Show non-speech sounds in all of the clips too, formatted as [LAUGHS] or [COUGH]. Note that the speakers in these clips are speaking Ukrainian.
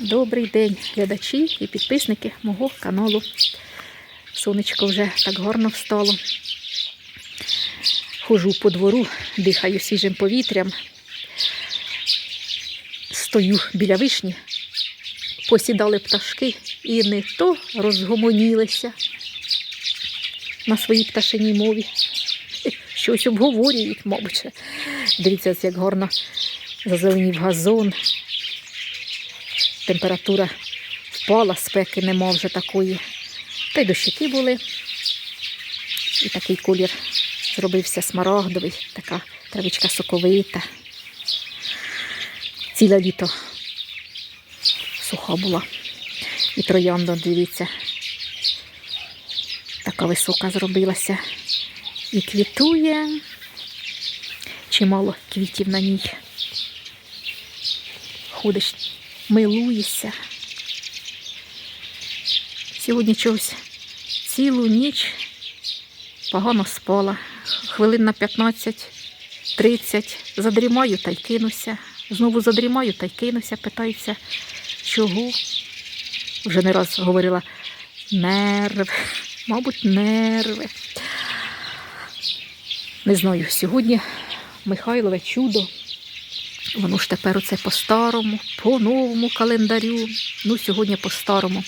Добрий день, глядачі і підписники мого каналу. Сонечко вже так гарно встало. Хожу по двору, дихаю свіжим повітрям. Стою біля вишні, посідали пташки і не то розгомонілися на своїй пташиній мові. Щось обговорюють, мабуть. Дивіться, як гарно зазеленів газон. Температура впала, спеки нема вже такої. Та й дощики були. І такий колір зробився смарагдовий, така травичка соковита. Ціле літо суха була. І троянда, дивіться, така висока зробилася. І квітує. Чимало квітів на ній. Ходиш, милуєшся. Сьогодні чогось цілу ніч погано спала. Хвилин на 15-30 задрімаю та й кинуся. Знову задрімаю та й кинуся, питаюся, чого. Вже не раз говорила нерви, мабуть, нерви. Не знаю, сьогодні Михайлове чудо. Воно ж тепер оце по-старому, по новому календарю. Ну, сьогодні по-старому.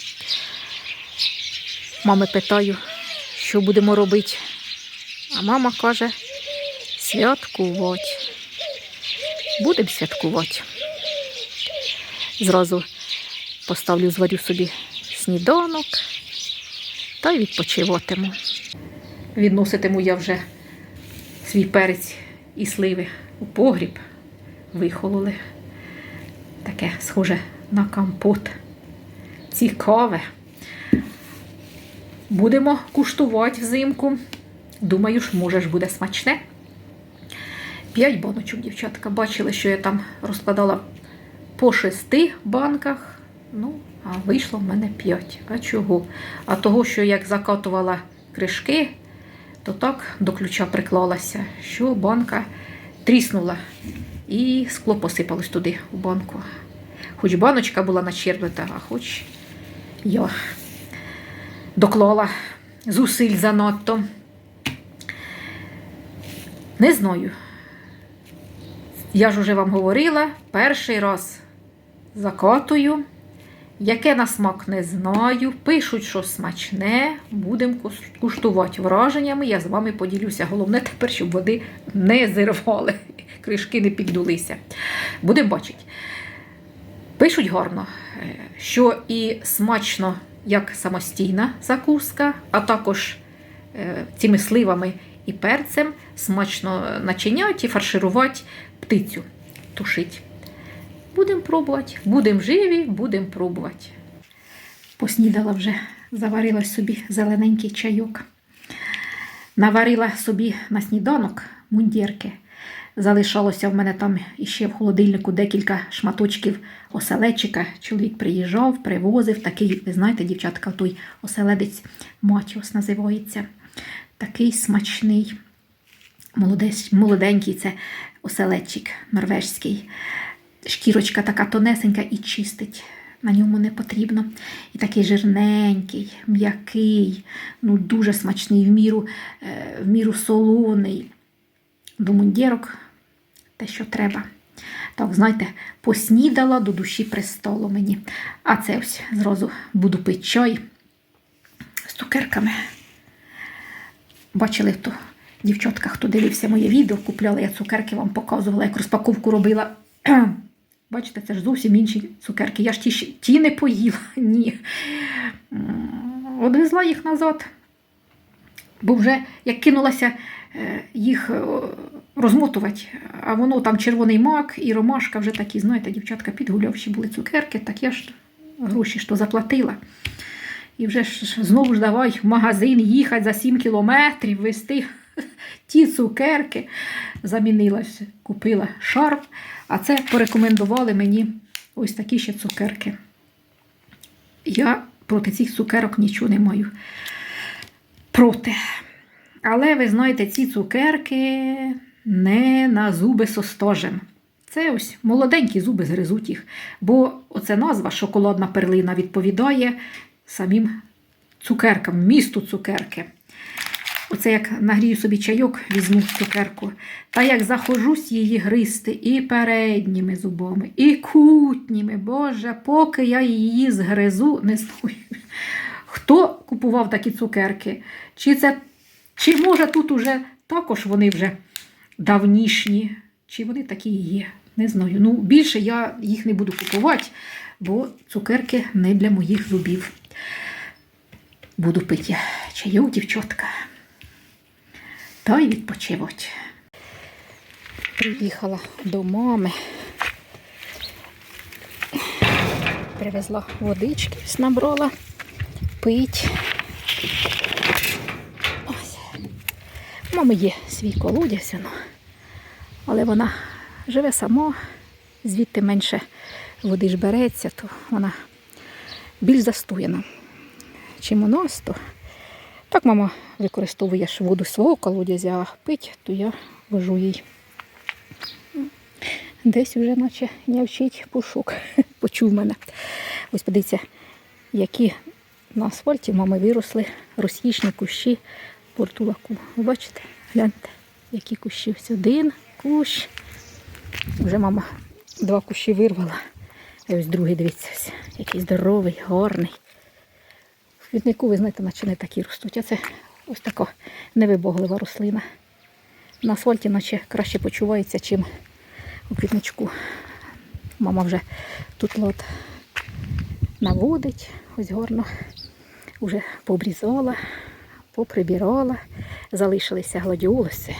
Мами питаю, що будемо робити. А мама каже, святкувати. Будемо святкувати. Зразу поставлю, зварю собі сніданок та й відпочиватиму. Відноситиму я вже свій перець і сливи у погріб. Вихололи. Таке схоже на компот. Цікаве. Будемо куштувати взимку. Думаю, ж, може ж буде смачне. П'ять баночок, дівчатка. Бачили, що я там розкладала по шести банках. Ну, а вийшло в мене п'ять. А чого? А того, що як закатувала кришки, то так до ключа приклалася, що банка тріснула. І скло посипалось туди у банку. Хоч баночка була начерпнута, а хоч я доклала зусиль занадто. Не знаю. Я ж уже вам говорила, перший раз закатую. Яке на смак не знаю. Пишуть, що смачне, будемо куштувати враженнями. Я з вами поділюся. Головне тепер, щоб води не зірвали, [LAUGHS] кришки не піддулися. Будемо бачити. Пишуть гарно, е, що і смачно, як самостійна закуска, а також е, цими сливами і перцем смачно начиняти і фарширувати птицю, тушить. Будемо пробувати, будемо живі, будемо пробувати. Поснідала вже, заварила собі зелененький чайок. Наварила собі на сніданок мундірки. Залишалося в мене там іще в холодильнику декілька шматочків оселедчика. Чоловік приїжджав, привозив. Такий, ви знаєте, дівчатка, той оселедець матіос називається. Такий смачний, молодець, молоденький це оселедчик норвежський. Шкірочка така тонесенька і чистить. На ньому не потрібно. І такий жирненький, м'який, ну дуже смачний, в міру, е, в міру солоний. До мундірок те, що треба. Так, знаєте, поснідала до душі пристало мені. А це ось зразу буду пити чай з цукерками. Бачили хто, дівчатка, хто дивився моє відео, купляла я цукерки, вам показувала, як розпаковку робила. Бачите, це ж зовсім інші цукерки. Я ж ті, ті не поїла, [LAUGHS] ні. Одвезла їх назад, бо вже як кинулася їх розмотувати, а воно там червоний мак і ромашка вже такі, знаєте, дівчатка підгулявші були цукерки, так я ж гроші ж заплатила. І вже ж знову ж давай в магазин їхати за 7 кілометрів, вести ті цукерки. Замінилася, купила шарф, а це порекомендували мені ось такі ще цукерки. Я проти цих цукерок нічого не маю. Проти. Але ви знаєте, ці цукерки не на зуби состожем. Це ось молоденькі зуби згризуть їх. Бо оця назва шоколадна перлина відповідає самим цукеркам, місту цукерки. Оце як нагрію собі чайок, візьму цукерку. Та як захожусь її гризти і передніми зубами, і кутніми. Боже, поки я її згризу, не знаю. Хто купував такі цукерки? Чи це, чи може тут уже також вони вже давнішні, чи вони такі є? Не знаю. Ну, більше я їх не буду купувати, бо цукерки не для моїх зубів. Буду пити чайок, дівчатка. Та й відпочивати. Приїхала до мами. Привезла водички, набрала пить. Ось. У мами є свій колодязь, ну, але вона живе сама, звідти менше води ж береться, то вона більш застояна, чим у нас, то так мама використовує воду свого колодязя, а пить, то я вожу їй. Десь вже наче нявчить пушок. [LAUGHS] Почув мене. Ось подивіться, які на асфальті мами виросли російські кущі портулаку. Ви бачите? Гляньте, які кущі. Ось один кущ. Вже мама два кущі вирвала. А ось другий, дивіться, ось, який здоровий, гарний. Квітнику, ви знаєте, наче такі ростуть. А це ось така невибоглива рослина. На асфальті наче краще почувається, чим у квітничку. Мама вже тут лот наводить, ось гарно вже пообрізала, поприбирала, залишилися гладіолуси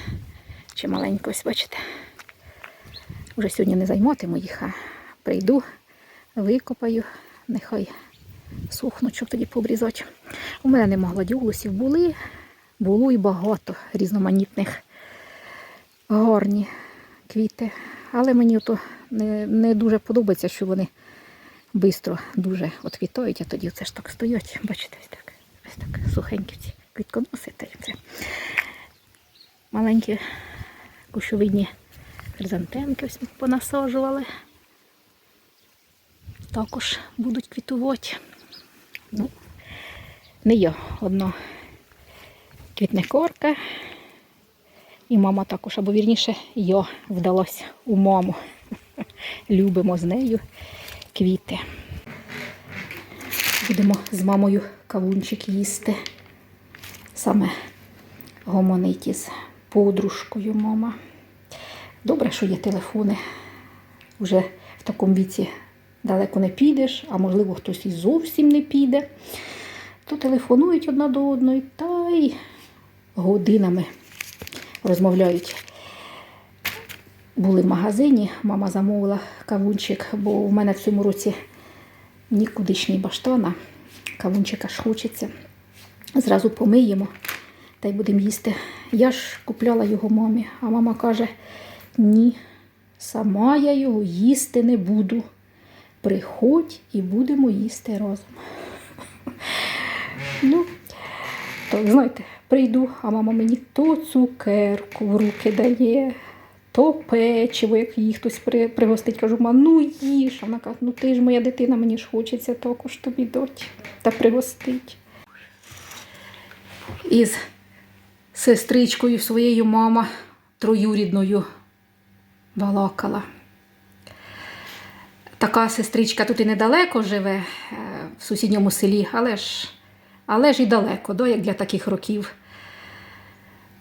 чи маленько, ось бачите. Вже сьогодні не займатиму їх, а прийду, викопаю, нехай сухнуть, щоб тоді пообрізати. У мене нема гладіолусів, були, було і багато різноманітних гарні квіти. Але мені то не, не дуже подобається, що вони швидко дуже відквітають, а тоді це ж так стоять. Бачите, ось так, ось так сухенькі ці квітконоси. Та це. Маленькі кущовидні хризантемки ось понасаджували. Також будуть квітувати. Ну, не я одно квітникорка. І мама також, або вірніше, я вдалася у маму. [LAUGHS] Любимо з нею квіти. Будемо з мамою кавунчик їсти. Саме гомонить із подружкою мама. Добре, що є телефони. Вже в такому віці далеко не підеш, а можливо хтось і зовсім не піде. То телефонують одна до одної та й годинами розмовляють. Були в магазині, мама замовила кавунчик, бо в мене в цьому році нікудишній баштана. Кавунчика ж хочеться. Зразу помиємо та й будемо їсти. Я ж купляла його мамі, а мама каже: ні, сама я його їсти не буду. Приходь і будемо їсти разом. Ну, то, знаєте, прийду, а мама мені то цукерку в руки дає, то печиво, як її хтось при, пригостить. Кажу, мам, ну їж. Вона каже, ну ти ж моя дитина, мені ж хочеться також тобі дать та пригостить. Із сестричкою своєю мама троюрідною балакала. Така сестричка тут і недалеко живе, е, в сусідньому селі, але ж, але ж і далеко, да, як для таких років.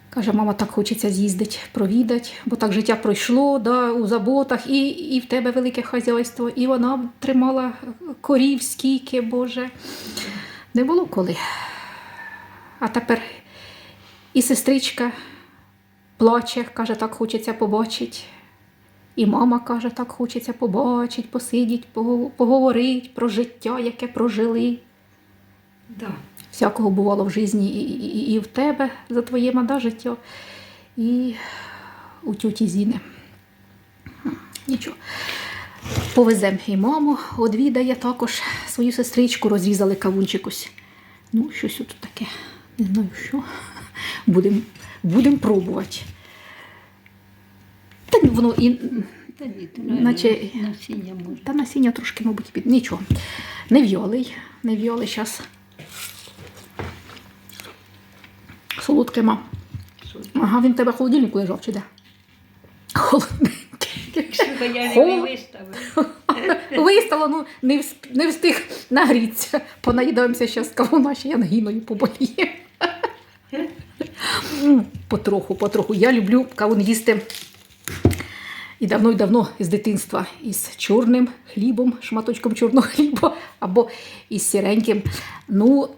Каже, мама, так хочеться з'їздити, провідати, бо так життя пройшло да, у заботах, і, і в тебе велике хазяйство, і вона тримала корів скільки, Боже. Не було коли. А тепер і сестричка плаче, каже, так хочеться побачити. І мама каже, так хочеться побачити, посидіти, поговорити про життя, яке прожили. Да. Всякого бувало в житті і, і, і в тебе за твоє да, життя, і у тюті Зіни. Нічого. Повеземо і маму, одвідає також свою сестричку, розрізали кавунчик ось. Ну, щось тут таке. Не знаю що. Будемо будем пробувати. Воно і Та ні, то Наче- насіння може. Та насіння трошки, мабуть, під. Нічого. Не вйолий. Не вйолий зараз. Солодке ма. Ага, він в тебе в холодильнику лежав чи де? Холодненький. Ксюха, я Хо- не виставив. [LAUGHS] Вистало, ну не, всп- не встиг нагрітися. Понаїдаємося ще з кавуна, ще янгіною поболіє. [LAUGHS] Потроху, потроху. Я люблю кавун їсти. І давно і давно з дитинства із чорним хлібом, шматочком чорного хліба, або із сіреньким. Ну,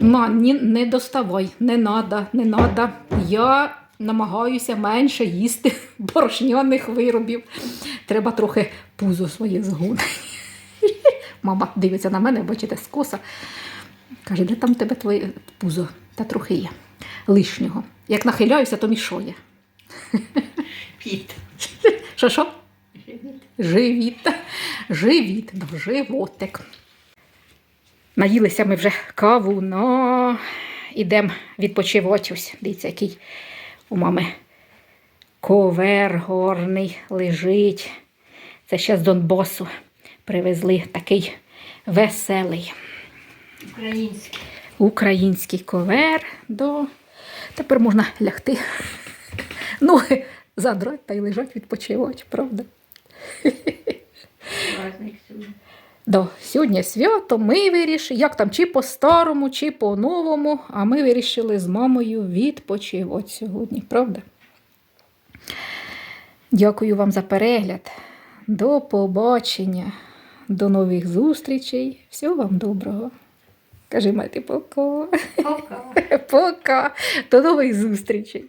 на, ні, не доставай, не надо, не надо. Я намагаюся менше їсти [LAUGHS] борошняних виробів. Треба трохи пузо своє згонити. [LAUGHS] Мама дивиться на мене, бачите, скоса. Каже, де там тебе твоє пузо? Та трохи є. Лишнього. Як нахиляюся, то мішає. [LAUGHS] Піт. Що що? Живіт. Живіт. Живіт, животик. Наїлися ми вже каву, но ідемо відпочивати. Ось, дивіться, який у мами ковер горний лежить. Це ще з Донбасу привезли такий веселий Український. український ковер. До... Тепер можна лягти. Ноги задрати та й лежать відпочивати, правда? Да, сьогодні свято, ми вирішили, як там, чи по-старому, чи по-новому, а ми вирішили з мамою відпочивати сьогодні, правда? Дякую вам за перегляд. До побачення, до нових зустрічей. Всього вам доброго. Кажи, мати, пока. Пока. [LAUGHS] Пока. До нових зустрічей.